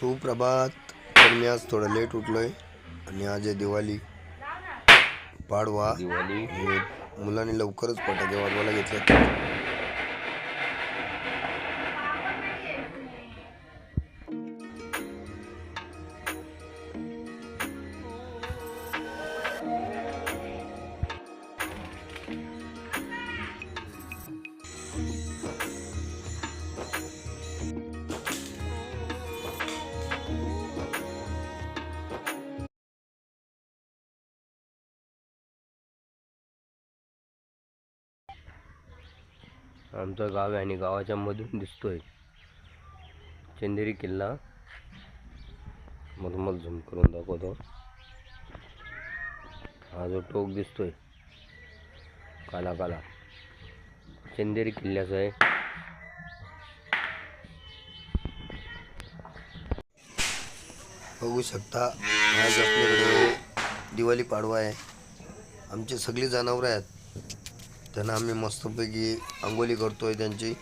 सुप्रभात. तर मी आज थोडं लेट उठलोय आणि आज आहे दिवाळी. पाडवा. दिवाळी. मुलांनी लवकरच फटाके वाजवायला घेतले आमचं गाव आहे आणि गावाच्या मधून दिसतोय. चंदेरी किल्ला. मधमध झूम करून दाखवतो. हा जो टोक दिसतोय काला काला. चंदेरी किल्ल्याचा आहे. बघू शकता आज आपल्याकडे दिवाळी पाडवा आहे. आमचे सगळी जनावरं आहेत. त्यांना आम्ही मस्तपैकी आंघोळी आहे त्यांची.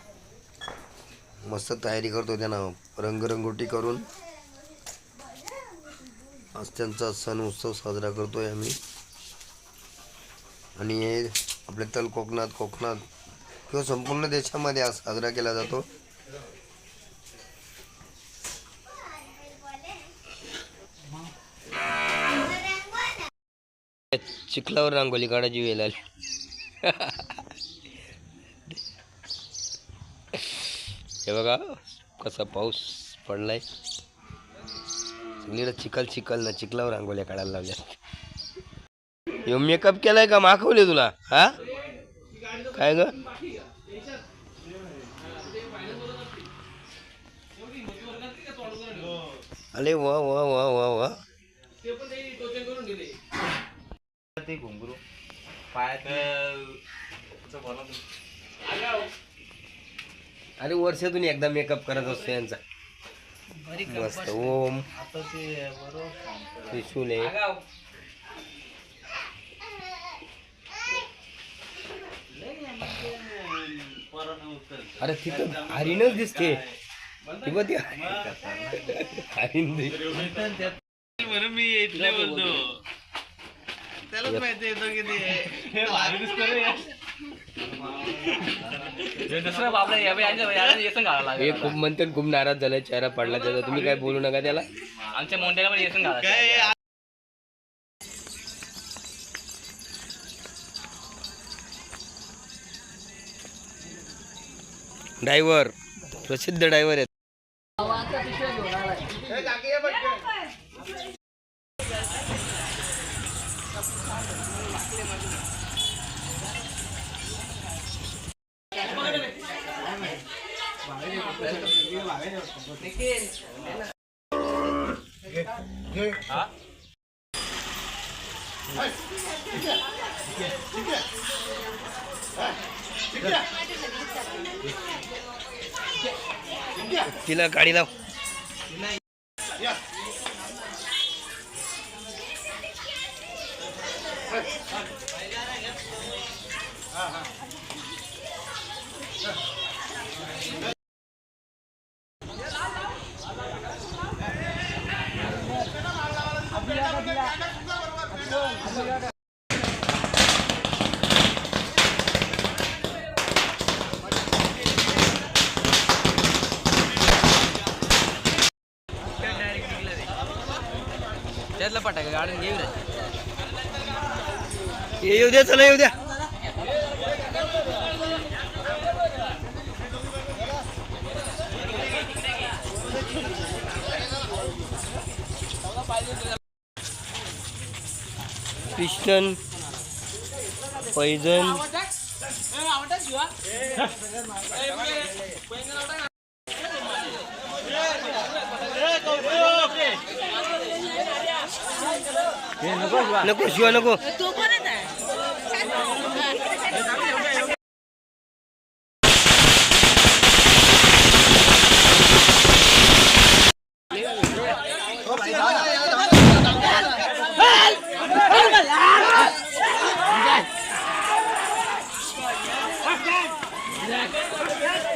मस्त तयारी करतोय त्यांना. रंगरंगोटी करून. आज त्यांचा सण उत्सव साजरा करतो आहे आम्ही. आणि हे आपल्या तल कोकणात कोकणात किंवा संपूर्ण देशामध्ये आज साजरा केला जातो. चिखलावर रांगोळी काढायची वेळ आली. हे बघा कसा पाऊस पडलाय. सगळीकडे चिखल चिखल ना चिखलावर रांगोळ्या काढायला लावल्या ह्यो मेकअप केलाय का? माखवले तुला हा? काय ग? अरे वा वा वा वा वा. ते घुंगरू. अरे वर्षातून एकदा मेकअप करत असतो यांचा. मस्त ओम. त्रिशूल आहे. अरे तिथं हरिणच दिसते. हरिण म्हणून मी इथले बोलतो. त्यालाच माहिती येतो की ते भारी दिसतो रे. हे खूप म्हणते खूप नाराज झालाय चेहरा पडला त्याचा. तुम्ही काय बोलू नका त्याला. आमच्या मोंड्याला पण येसून घाला काय ड्रायव्हर प्रसिद्ध ड्रायव्हर आहेत. तिला गाडी लाव. त्यातला पटाका गाडून घेऊ रे ये येऊ द्या चला येऊ द्या पिस्टन पैजन नको शिवा. नको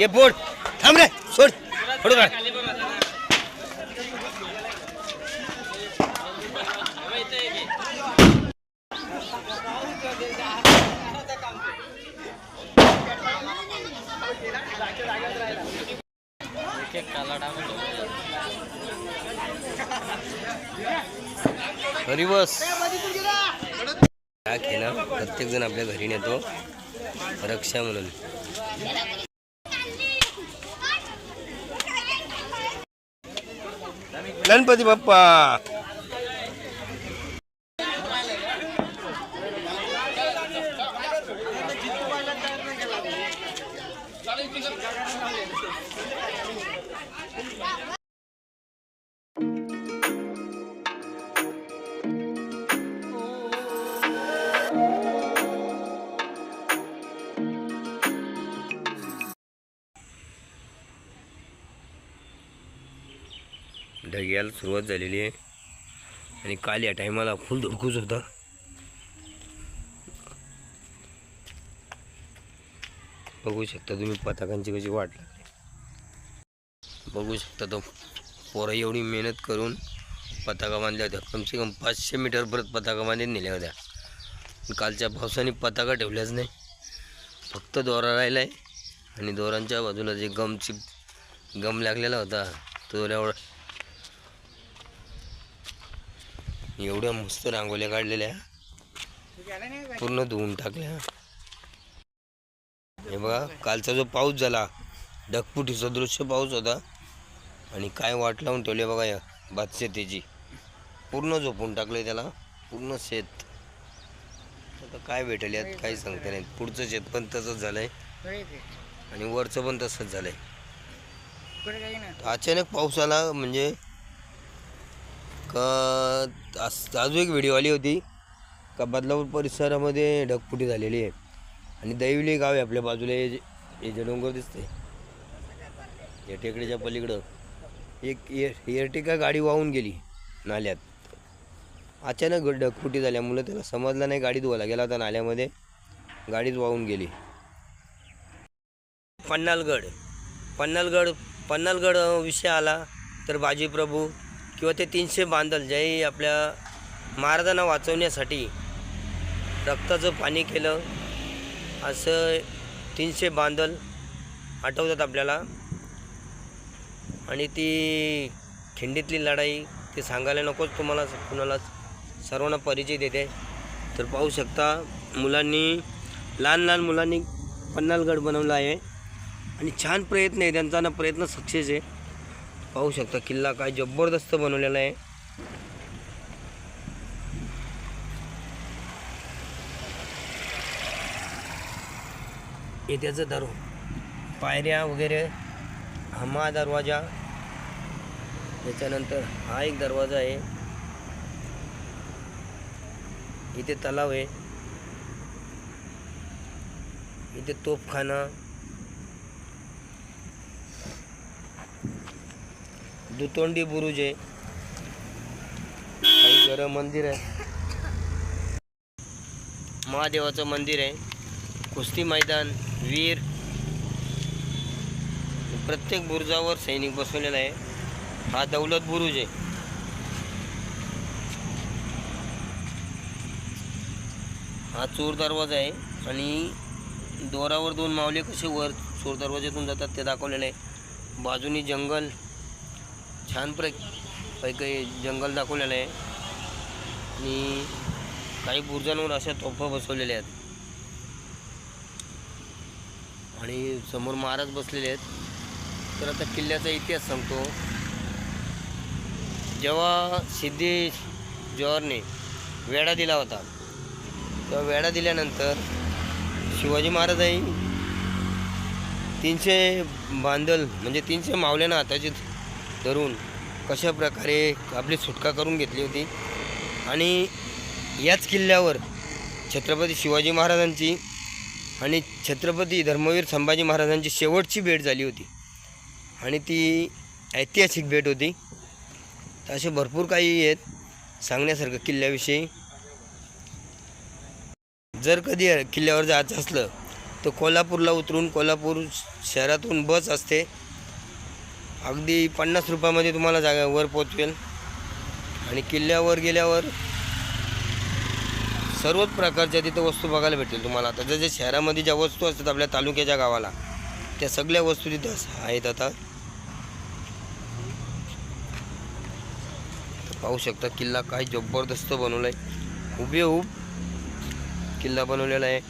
ये बोट थांब रे सोड फोडू काढ. घरी बस. काय ना प्रत्येक जण आपल्या घरी नेतो. रक्षा म्हणून. ગણપતિ બાપ્પા ढग्याला सुरुवात झालेली आहे. आणि काल या टायमाला फुल धुडकूच होता. बघू शकता तुम्ही पताकांची कशी वाट लागली बघू शकता तो पोरं एवढी मेहनत करून पताका बांधल्या होत्या. कमसे कम पाचशे मीटर परत पताका बांधत नेल्या होत्या. कालच्या पावसाने पताका ठेवल्याच नाही. फक्त दोरा राहिला आहे आणि दोरांच्या बाजूला जे गमची गम लागलेला होता तो एवढा एवढ्या मस्त रांगोळ्या काढलेल्या. पूर्ण धुवून टाकल्या. हे बघा कालचा जो पाऊस झाला ढगफुटी दृश्य पाऊस होता. आणि काय वाट लावून ठेवले बघा या भातशेतीची पूर्ण झोपून टाकले त्याला पूर्ण शेत. आता काय भेटेल यात काही सांगता नाही. पुढचं शेत पण तसंच झालंय. आणि वरचं पण तसंच झालंय. अचानक पाऊस आला म्हणजे का आज अजून एक व्हिडिओ आली होती. का बदलापूर परिसरामध्ये ढगफुटी झालेली आहे. आणि दैवली गाव आहे आपल्या बाजूला. हे जे हे जे डोंगर दिसते या टेकडीच्या पलीकडं. एक एअर एअरटिका गाडी वाहून गेली नाल्यात. अचानक ढगफुटी झाल्यामुळं त्याला समजला नाही गाडी धुवायला गेला होता नाल्यामध्ये. गाडीच वाहून गेली. पन्नालगड. पन्नालगड पन्नालगड विषय आला तर बाजीप्रभू किंवा ते तीनशे बांधल जे आपल्या महाराजांना वाचवण्यासाठी रक्ताचं पाणी केलं असं तीनशे बांधल आठवतात आपल्याला. आणि ती खिंडीतली लढाई ते सांगायला नकोच तुम्हाला कुणाला सर्वांना परिचय देते. तर पाहू शकता मुलांनी लहान लहान मुलांनी पन्नालगड बनवला आहे. आणि छान प्रयत्न आहे त्यांचा ना प्रयत्न सक्सेस आहे. पाहू शकता किल्ला काय जबरदस्त बनवलेला आहे. येत्याचं दारू पायऱ्या वगैरे हमा दरवाजा. त्याच्यानंतर हा एक दरवाजा आहे. इथे तलाव आहे. इथे तोफखाना. दुतोंडी बुरुज. आहे काही घर मंदिर आहे. महादेवाचं मंदिर आहे. कुस्ती मैदान वीर. प्रत्येक बुरुजावर सैनिक बसवलेला आहे. हा दौलत बुरुज आहे. हा चोर दरवाजा आहे आणि दोरावर दोन मावले कसे वर चोर दरवाज्यातून जातात ते दाखवलेलं आहे. बाजूनी जंगल. छान प्र काही काही जंगल दाखवलेलं आहे. आणि काही बुर्जांवर अशा तोफा बसवलेल्या आहेत. आणि समोर महाराज बसलेले आहेत. तर आता किल्ल्याचा इतिहास सांगतो. जेव्हा सिद्धेश जवाहरने वेढा दिला होता तेव्हा वेढा दिल्यानंतर शिवाजी महाराजांनी तीनशे बांदल म्हणजे तीनशे मावल्यांना हाताची धरून कशा प्रकारे आपली सुटका करून घेतली होती. आणि याच किल्ल्यावर छत्रपती शिवाजी महाराजांची आणि छत्रपती धर्मवीर संभाजी महाराजांची शेवटची भेट झाली होती. आणि ती ऐतिहासिक भेट होती. तर असे भरपूर काही आहेत सांगण्यासारखं किल्ल्याविषयी. जर कधी किल्ल्यावर जायचं असलं तर कोल्हापूरला उतरून कोल्हापूर शहरातून बस असते. अगदी पन्नास रुपयामध्ये तुम्हाला जागा वर पोचवेल. आणि किल्ल्यावर गेल्यावर सर्वच प्रकारच्या तिथं वस्तू बघायला भेटेल तुम्हाला. आता जर जे शहरामध्ये ज्या वस्तू असतात आपल्या तालुक्याच्या गावाला त्या सगळ्या वस्तू तिथं आहेत आता. पाहू शकता किल्ला काय जबरदस्त बनवला आहे हुबेहूब किल्ला बनवलेला आहे.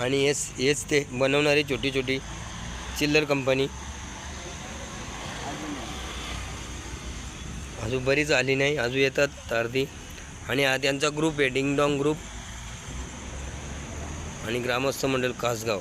आणि हेच हेच ते बनवणारी छोटी छोटी चिल्लर कंपनी. अजून बरीच आली नाही अजून येतात अर्धी आणि हा त्यांचा ग्रुप आहे डिंगडॉंग ग्रुप आणि ग्रामस्थ मंडळ कासगाव.